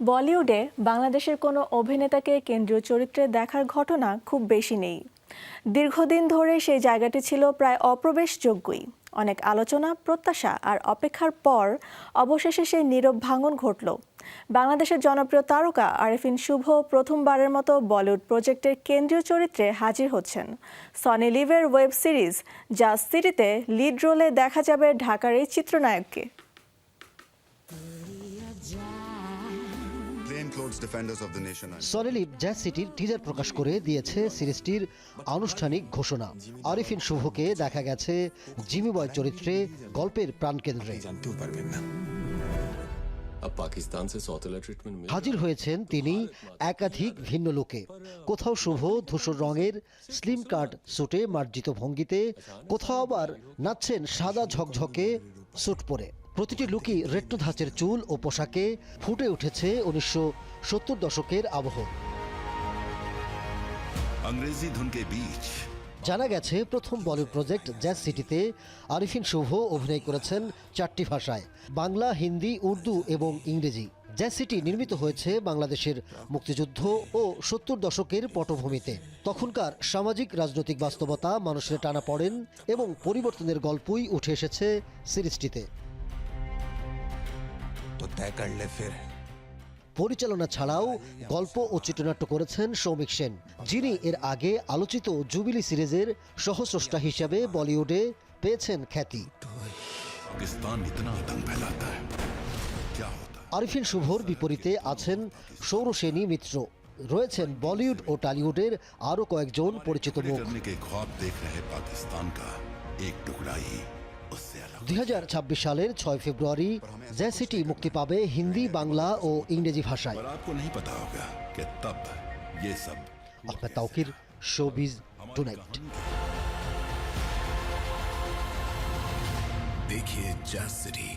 বলিউডে বাংলাদেশের কোনো অভিনেতাকে কেন্দ্রীয় চরিত্রে দেখার ঘটনা খুব বেশি নেই। দীর্ঘদিন ধরে সেই জায়গাটি ছিল প্রায় অপ্রবেশযোগ্যই। অনেক আলোচনা, প্রত্যাশা আর অপেক্ষার পর অবশেষে সেই নীরব ভাঙন ঘটল। বাংলাদেশের জনপ্রিয় তারকা আরেফিন শুভ প্রথমবারের মতো বলিউড প্রজেক্টের কেন্দ্রীয় চরিত্রে হাজির হচ্ছেন। সনি লিভের ওয়েব সিরিজ যা সিটিতে লিড রোলে দেখা যাবে ঢাকার এই চিত্রনায়ককে। সরেলিপ জ্যাজ সিটির টিজার প্রকাশ করে দিয়েছে সিরিজটির আনুষ্ঠানিক ঘোষণা। আরিফিন শুভকে দেখা গেছে জিমি বয় চরিত্রে গল্পের প্রাণকেন্দ্রে। হাজির হয়েছেন তিনি একাধিক ভিন্ন লোকে। কোথাও শুভ ধূসর রঙের স্লিম কার্ড স্যুটে মার্জিত ভঙ্গিতে, কোথাও আবার নাচছেন সাদা ঝকঝকে স্যুট পরে। প্রতিটি লুকই রেট্টো ধাঁচের চুল ও পোশাকে ফুটে উঠেছে উনিশশো সত্তর দশকের আবহ अंग्रेजी धुन के बीच জানা গেছে প্রথম বলিউড প্রজেক্ট জ্যাজ সিটিতে আরিফিন শুভ অভিনয় করেছেন চারটি ভাষায় বাংলা হিন্দি উর্দু এবং ইংরেজি জ্যাজ সিটি নির্মিত হয়েছে বাংলাদেশের মুক্তিযুদ্ধ ও সত্তর দশকের পটভূমিতে তখনকার সামাজিক রাজনৈতিক বাস্তবতা মানুষের টানা পড়েন এবং পরিবর্তনের গল্পই উঠে এসেছে সিরিজটিতে তো তাই কাটলে ফের। পরিচালনা ছাড়াও গল্প ও চিত্রনাট্য করেছেন সৌমিক সেন যিনি এর আগে আলোচিত জুবিলি সিরিজের সহস্রষ্টা হিসাবে বলিউডে পেয়েছেন খ্যাতি। আরিফিন শুভর বিপরীতে আছেন সৌরসেনী মিত্র। রয়েছেন বলিউড ও টলিউডের আরও কয়েকজন পরিচিত মুখ। দুই সালের ছয় ফেব্রুয়ারি জ্যা সিটি মুক্তি পাবে হিন্দি বাংলা ও ইংরেজি ভাষায় पर आपको नहीं पता होगा कि तब ये सब আহমেদ তাউকির শোবিজ টুনাইট देखिए जैस सिटी